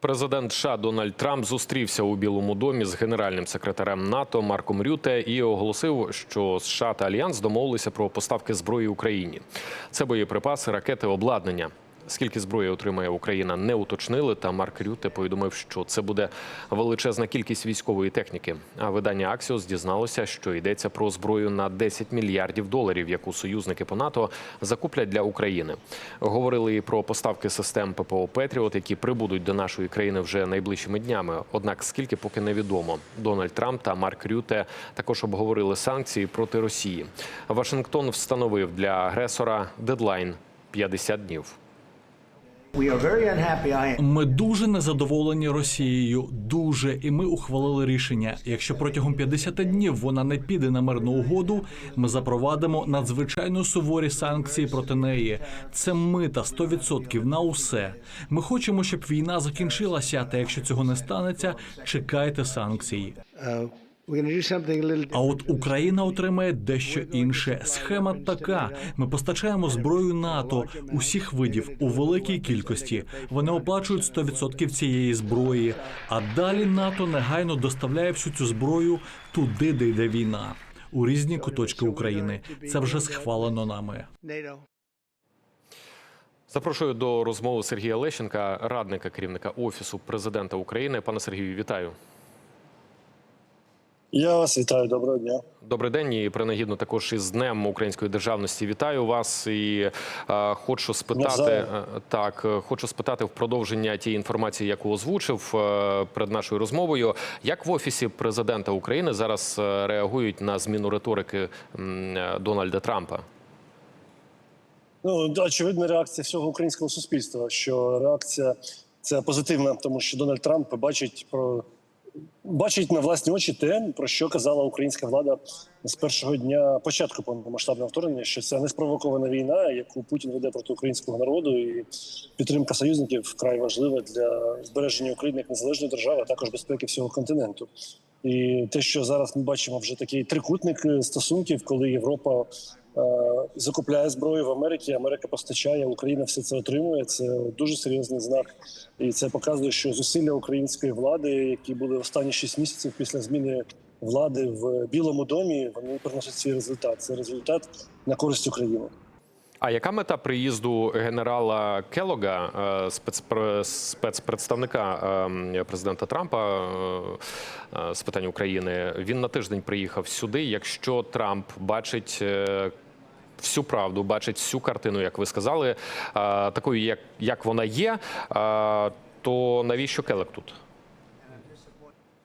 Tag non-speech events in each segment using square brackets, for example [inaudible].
Президент США Дональд Трамп зустрівся у Білому домі з генеральним секретарем НАТО Марком Рюте і оголосив, що США та Альянс домовилися про поставки зброї Україні. Це боєприпаси, ракети, обладнання. Скільки зброї отримає Україна, не уточнили. Та Марк Рюте повідомив, що це буде величезна кількість військової техніки. А видання Аксіос дізналося, що йдеться про зброю на 10 мільярдів доларів, яку союзники по НАТО закуплять для України. Говорили і про поставки систем ППО Петріот, які прибудуть до нашої країни вже найближчими днями. Однак скільки поки невідомо. Дональд Трамп та Марк Рюте також обговорили санкції проти Росії. Вашингтон встановив для агресора дедлайн 50 днів. Ми дуже незадоволені Росією. Дуже, і ми ухвалили рішення. Якщо протягом 50 днів вона не піде на мирну угоду, ми запровадимо надзвичайно суворі санкції проти неї. Це мита 100% на усе. Ми хочемо, щоб війна закінчилася. Та якщо цього не станеться, чекайте санкцій. А от Україна отримає дещо інше. Схема така: ми постачаємо зброю НАТО усіх видів у великій кількості. Вони оплачують 100% цієї зброї. А далі НАТО негайно доставляє всю цю зброю туди, де йде війна. У різні куточки України це вже схвалено нами. Запрошую до розмови Сергія Лещенка, радника керівника офісу президента України. Пане Сергію, вітаю. Я вас вітаю, доброго дня. Добрий день і принагідно також із Днем української державності. Вітаю вас і е, хочу спитати е, так. е, Хочу спитати в продовження тієї інформації, яку озвучив е, перед нашою розмовою. Як в офісі президента України зараз е, реагують на зміну риторики е, Дональда Трампа? Ну очевидна реакція всього українського суспільства. Що реакція це позитивна, тому що Дональд Трамп бачить про бачить на власні очі те, про що казала українська влада з першого дня початку повномасштабного вторгнення, що це не спровокована війна, яку Путін веде проти українського народу, і підтримка союзників вкрай важлива для збереження України як незалежної держави, а також безпеки всього континенту. І те, що зараз ми бачимо, вже такий трикутник стосунків, коли Європа закупляє зброю в Америці, Америка постачає, Україна все це отримує. Це дуже серйозний знак, і це показує, що зусилля української влади, які були останні 6 місяців після зміни влади в Білому домі, вони приносять свій результат. Це результат на користь України. А яка мета приїзду генерала Келога, е, спецпредставника е, президента Трампа е, е, з питань України? Він на тиждень приїхав сюди. Якщо Трамп бачить всю правду, бачить всю картину, як ви сказали, такою, як, як вона є, то навіщо Келег тут?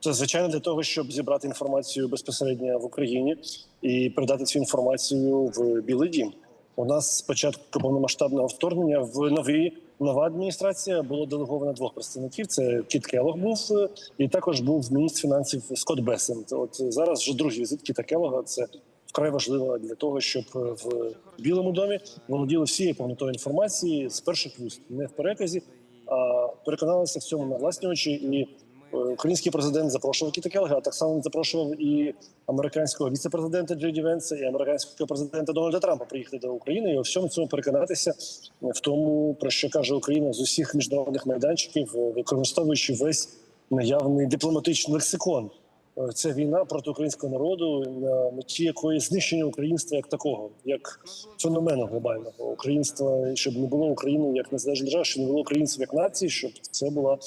Це звичайно для того, щоб зібрати інформацію безпосередньо в Україні і передати цю інформацію в Білий Дім. У нас з початку повномасштабного вторгнення в новій нова адміністрація було делеговано двох представників. Це Кіт Келог був е, і також був міністр фінансів Скотт Бесент. От зараз вже другий візит Кіта Келога. Це вкрай важливо для того, щоб е, в Білому домі володіли всією повнотою інформації з перших вуст, не в переказі, а переконалися в цьому на власні очі і. Е, Український президент запрошував Кіта Келга, а так само він запрошував і американського віце-президента Джей Ді Венса, і американського президента Дональда Трампа приїхати до України і у всьому цьому переконатися в тому, про що каже Україна з усіх міжнародних майданчиків, е, використовуючи весь наявний дипломатичний лексикон. Е, Це війна проти українського народу, на меті якої знищення українства як такого, як феномену глобального українства, щоб не було України як незалежної держави, щоб не було українців як нації, щоб це була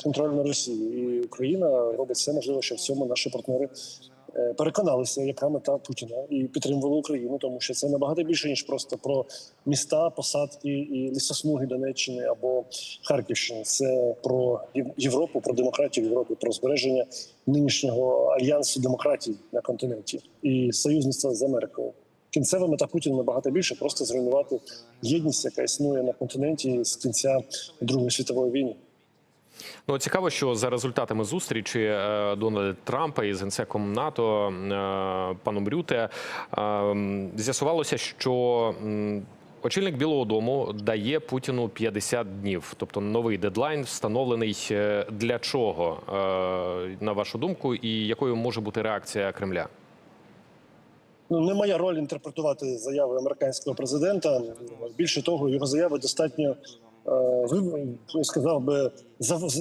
контроль на Росії. І Україна робить все можливе, щоб в цьому наші партнери е, переконалися, яка мета Путіна, і підтримували Україну, тому що це набагато більше ніж просто про міста, посадки і лісосмуги Донеччини або Харківщини. Це про Єв- Європу, про демократію в Європі, про збереження нинішнього альянсу демократій на континенті і союзництва з Америкою. Кінцева мета Путіна набагато більше просто зруйнувати єдність, яка існує на континенті з кінця Другої світової війни. Ну цікаво, що за результатами зустрічі е, Дональда Трампа із генсеком НАТО е, паном Рюте е, з'ясувалося, що очільник Білого Дому дає Путіну 50 днів, тобто новий дедлайн встановлений для чого, на вашу думку, і якою може бути реакція Кремля? Ну, не моя роль інтерпретувати заяви американського президента. Більше того, його заяви достатньо ви сказав би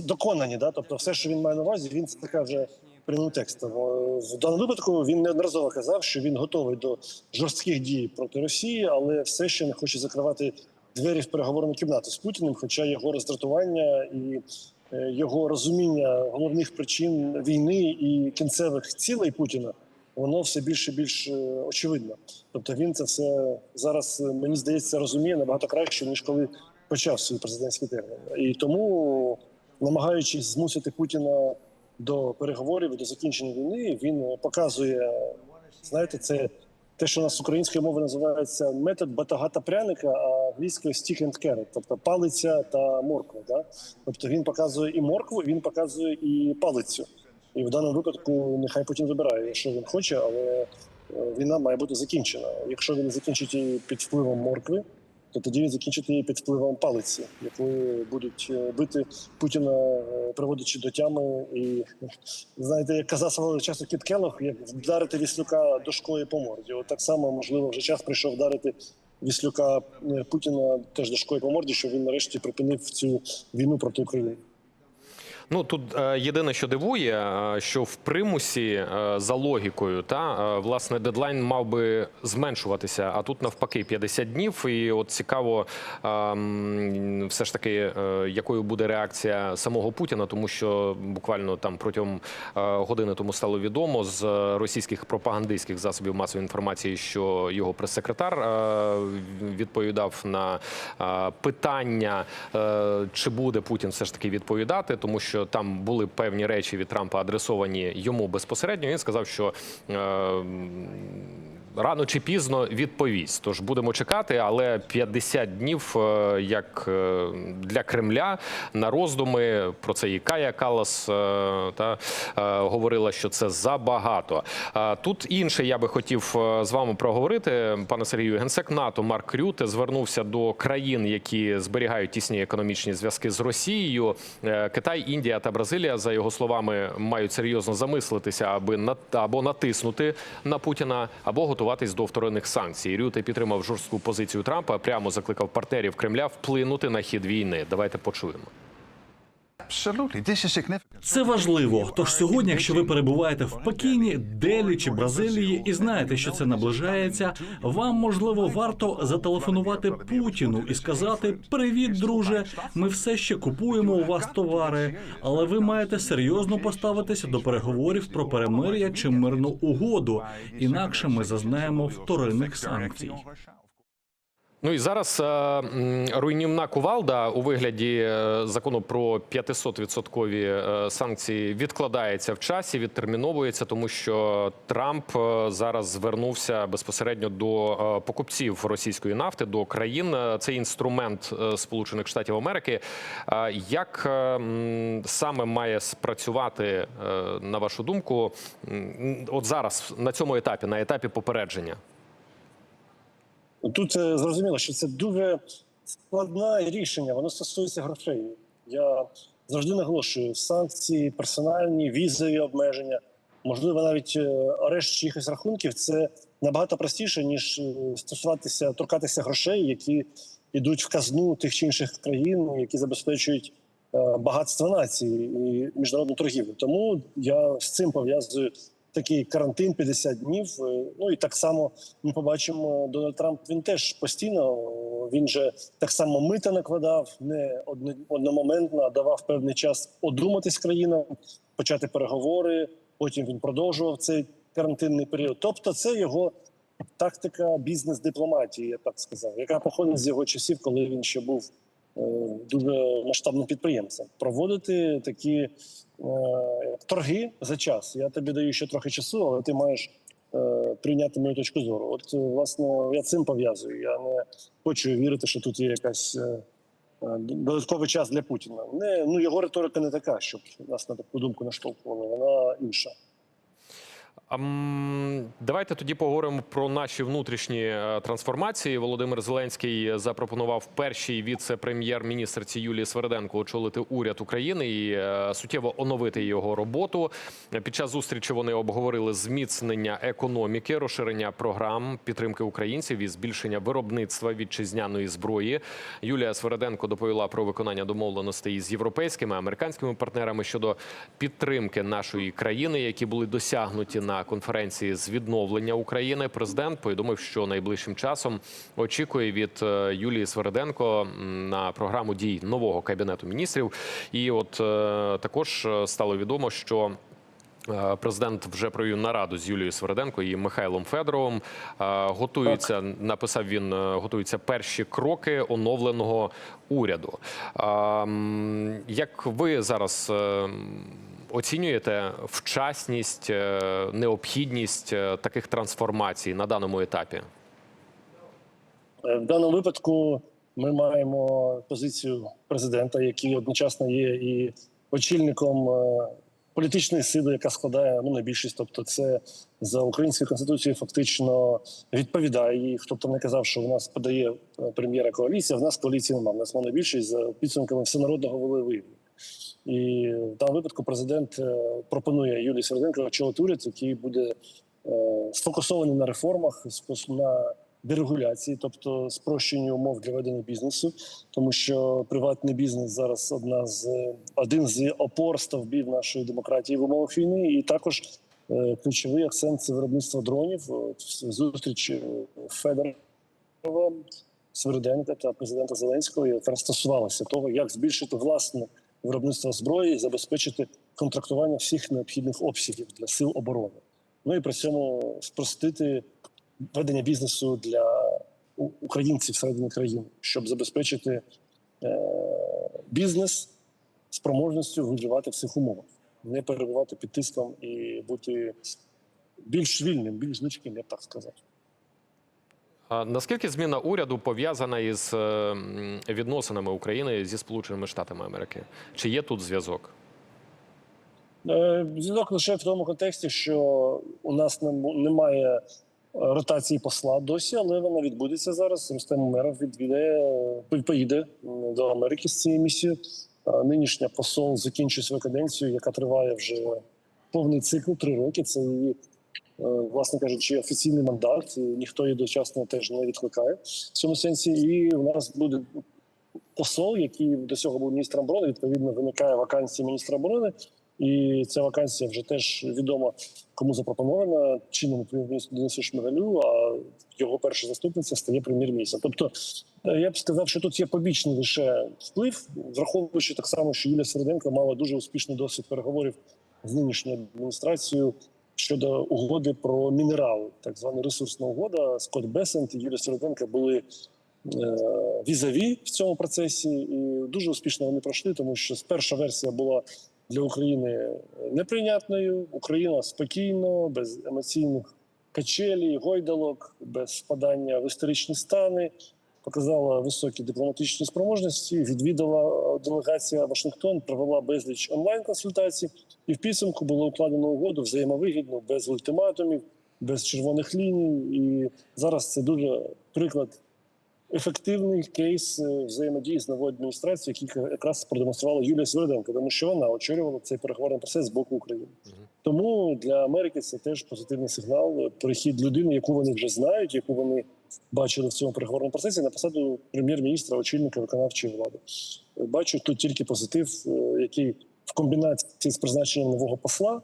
доконані. Да? Тобто, все, що він має на увазі, він це каже прямим текстом. Е, В даному випадку він неодноразово казав, що він готовий до жорстких дій проти Росії, але все ще не хоче закривати двері в переговорну кімнату з Путіним. Хоча його роздратування і е, його розуміння головних причин війни і кінцевих цілей Путіна. Воно все більше і більш е, очевидно. Тобто він це все зараз е, мені здається розуміє набагато краще ніж коли почав свій президентський термін. І тому, намагаючись змусити Путіна до переговорів до закінчення війни, він показує, знаєте, це те, що у нас українською мовою називається метод батагата пряника, а англійською stick and carrot, тобто палиця та морква. Да? Тобто він показує і моркву, він показує і палицю. І в даному випадку нехай Путін вибирає, що він хоче, але е, війна має бути закінчена. Якщо він закінчить її під впливом моркви, то тоді він закінчить її під впливом палиці, якою будуть е, бити Путіна, е, приводячи до тями. І [laughs] знаєте, як казав свого часу Кіт Келлог, як вдарити віслюка дошкою по морді. От так само можливо вже час прийшов вдарити. Віслюка е, Путіна теж дошкою по морді, що він нарешті припинив цю війну проти України. Ну тут е, єдине, що дивує, е, що в примусі е, за логікою, та власне дедлайн мав би зменшуватися, а тут навпаки 50 днів. І от цікаво, все ж таки, якою буде реакція самого Путіна, тому що буквально там протягом години тому стало відомо з російських пропагандистських засобів масової інформації, що його прес-секретар відповідав на питання, чи буде Путін все ж таки відповідати, тому що там були певні речі від Трампа адресовані йому безпосередньо. Він сказав, що е, рано чи пізно відповість. Тож будемо чекати, але 50 днів е, як е, для Кремля на роздуми про це і Кая Калас е, та говорила, що це забагато. Тут інше я би хотів з вами проговорити, пане Сергію. Генсек НАТО Марк Рюте звернувся до країн, які зберігають тісні економічні зв'язки з Росією. Китай, Індія та Бразилія, за його словами, мають серйозно замислитися, аби або натиснути на Путіна, або готуватись до вторинних санкцій. Рюте підтримав жорстку позицію Трампа. Прямо закликав партнерів Кремля вплинути на хід війни. Давайте почуємо. Це важливо. Тож сьогодні, якщо ви перебуваєте в Пекіні, Делі чи Бразилії і знаєте, що це наближається, вам можливо варто зателефонувати Путіну і сказати: Привіт, друже! Ми все ще купуємо у вас товари, але ви маєте серйозно поставитися до переговорів про перемир'я чи мирну угоду. Інакше ми зазнаємо вторинних санкцій. Ну і зараз е, руйнівна кувалда у вигляді е, закону про 500-відсоткові е, санкції відкладається в часі, відтерміновується, тому що Трамп зараз звернувся безпосередньо до покупців російської нафти, до країн. Це інструмент Сполучених Штатів Америки. Як саме має спрацювати, на вашу думку, от зараз на цьому етапі, на етапі попередження? Тут е, зрозуміло, що це дуже складне рішення. Воно стосується грошей. Я завжди наголошую: санкції, персональні, візові обмеження, можливо, навіть е, арешт чиїхось рахунків. Це набагато простіше ніж е, стосуватися торкатися грошей, які йдуть в казну тих чи інших країн, які забезпечують багатство нації і міжнародну торгівлю. Тому я з цим пов'язую такий карантин 50 днів. Е, Ну і так само ми побачимо Дональд Трамп. Він теж постійно він же так само мита накладав, не одно- одномоментно а давав певний час одуматись країнам, почати переговори. Потім він продовжував цей карантинний період. Тобто, це його тактика бізнес-дипломатії, я так сказав, яка походить з його часів, коли він ще був дуже масштабним підприємцем. Проводити такі е, торги за час. Я тобі даю ще трохи часу, але ти маєш е, прийняти мою точку зору. От е, власне я цим пов'язую. Я не хочу вірити, що тут є якась. е, е, Додатковий час для Путіна. Не ну його риторика не така, щоб нас на таку думку наштовхувала. Вона інша. Давайте тоді поговоримо про наші внутрішні е, трансформації. Володимир Зеленський запропонував першій віце-прем'єр-міністрці Юлії Сверденко очолити уряд України і е, суттєво оновити його роботу. Під час зустрічі вони обговорили зміцнення економіки, розширення програм підтримки українців і збільшення виробництва вітчизняної зброї. Юлія Сверденко доповіла про виконання домовленостей з європейськими американськими партнерами щодо підтримки нашої країни, які були досягнуті на конференції з відновлення України. Президент повідомив, що найближчим часом очікує від е, Юлії Сверденко на програму дій нового кабінету міністрів. І от е, також е, стало відомо, що. Президент вже провів нараду з Юлією Сверденко і Михайлом Федоровим. Готуються, написав він, готуються перші кроки оновленого уряду. Як ви зараз е, оцінюєте вчасність, е, необхідність е, таких трансформацій на даному етапі? Е, В даному випадку ми маємо позицію президента, який одночасно є і очільником політичної сили, яка складає ну найбільшість. Тобто, це за українською конституцією фактично відповідає їй. Хто б там не казав, що в нас подає прем'єра коаліція. В нас коаліції немає. В нас монобільшість за підсумками всенародного волевиявлення. І в даному випадку президент е, пропонує Юлії Сверденко очолити уряд, який буде е, сфокусований на реформах, на дерегуляції, тобто спрощенню умов для ведення бізнесу, тому що приватний бізнес зараз одна з один з опор стовбів нашої демократії в умовах війни, і також е, ключовий акцент це виробництво дронів. Зустріч Федорова, Сверденка та президента Зеленського якраз стосувалася того, як збільшити власне виробництво зброї і забезпечити контрактування всіх необхідних обсягів для сил оборони. Ну і при цьому спростити ведення бізнесу для українців всередині країни, щоб забезпечити е, бізнес спроможністю виживати в цих умовах, не перебувати під тиском і бути більш вільним, більш гнучким, я б так сказав. Наскільки зміна уряду пов'язана із е, відносинами України зі Сполученими Штатами Америки? Чи є тут зв'язок? Е, Зв'язок лише в тому контексті, що у нас немає е, ротації посла досі, але вона відбудеться зараз. Рустем Умеров відвідає, поїде до Америки з цією місією. Нинішня посол закінчує свою каденцію, яка триває вже повний цикл три роки. Це її, власне кажучи, офіційний мандат. Ніхто її дочасно теж не відкликає в цьому сенсі. І у нас буде посол, який до цього був міністром оборони. Відповідно, виникає вакансія міністра оборони. І ця вакансія вже теж відома, кому запропонована чинному Денису Шмигалю, а його перша заступниця стає прем'єр-міністром. Тобто, е, я б сказав, що тут є побічний лише вплив, враховуючи так само, що Юлія Сверденко мала дуже успішний досвід переговорів з нинішньою адміністрацією щодо угоди про мінерали, так звана ресурсна угода. Скотт Бесент і Юлія Сверденко були е, візаві в цьому процесі, і дуже успішно вони пройшли, тому що перша версія була для України неприйнятною. Україна спокійно, без емоційних качелі, гойдалок, без впадання в історичні стани. Показала високі дипломатичні спроможності. Відвідала делегація Вашингтон, провела безліч онлайн-консультацій, і в підсумку було укладено угоду взаємовигідно, без ультиматумів, без червоних ліній. І зараз це дуже приклад ефективний кейс е, взаємодії з новою адміністрацією, який якраз продемонструвала Юлія Сверденко, тому що вона очолювала цей переговорний процес з боку України. Тому для Америки це теж позитивний сигнал. е, Перехід людини, яку вони вже знають, яку вони бачили в цьому переговорному процесі, на посаду прем'єр-міністра, очільника виконавчої влади. Бачу тут тільки позитив, е, який в комбінації з призначенням нового посла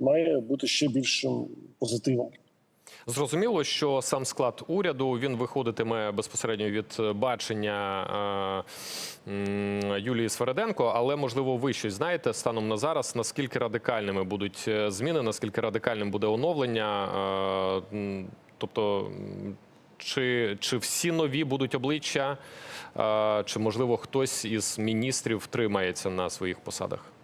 має бути ще більшим позитивом. Зрозуміло, що сам склад уряду він виходитиме безпосередньо від бачення е, Юлії Свереденко, але можливо ви щось знаєте станом на зараз, наскільки радикальними будуть е, зміни, наскільки радикальним буде оновлення, тобто. Чи, чи всі нові будуть обличчя, е, чи можливо хтось із міністрів втримається на своїх посадах?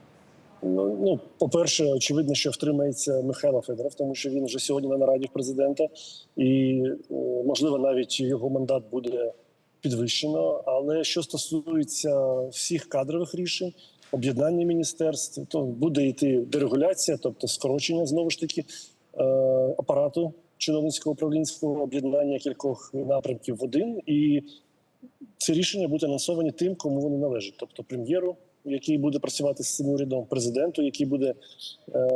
Ну, ну, по-перше, очевидно, що втримається Михайло Федоров, тому що він вже сьогодні на нараді президента, і е, можливо навіть його мандат буде підвищено. Але що стосується всіх кадрових рішень, об'єднання міністерств, то буде йти дерегуляція, тобто скорочення знову ж таки е, апарату чиновницького управлінського об'єднання кількох напрямків в один, і ці рішення будуть анонсовані тим, кому вони належать, тобто прем'єру, який буде працювати з цим урядом, президенту, який буде е,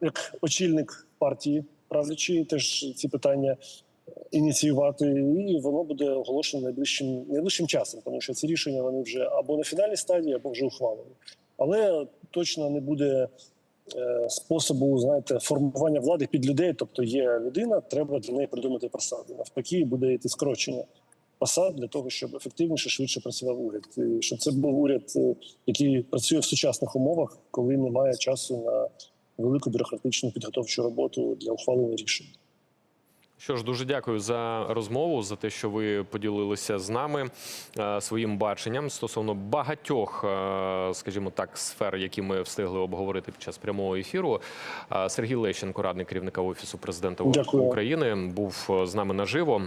як очільник партії правлячої, теж ці питання ініціювати, і воно буде оголошено найближчим найближчим часом, тому що ці рішення вони вже або на фінальній стадії, або вже ухвалені. Але точно не буде способу знаєте, формування влади під людей. Тобто є людина, треба для неї придумати посаду. Навпаки, буде йти скорочення посад для того, щоб ефективніше швидше працював уряд, і щоб це був уряд, е, який працює в сучасних умовах, коли немає часу на велику бюрократичну підготовчу роботу для ухвалення рішень. Що ж, дуже дякую за розмову, за те, що ви поділилися з нами е, своїм баченням стосовно багатьох, е, скажімо так, сфер, які ми встигли обговорити під час прямого ефіру. Е, Сергій Лещенко, радник керівника офісу президента Дякую. України, був з нами наживо.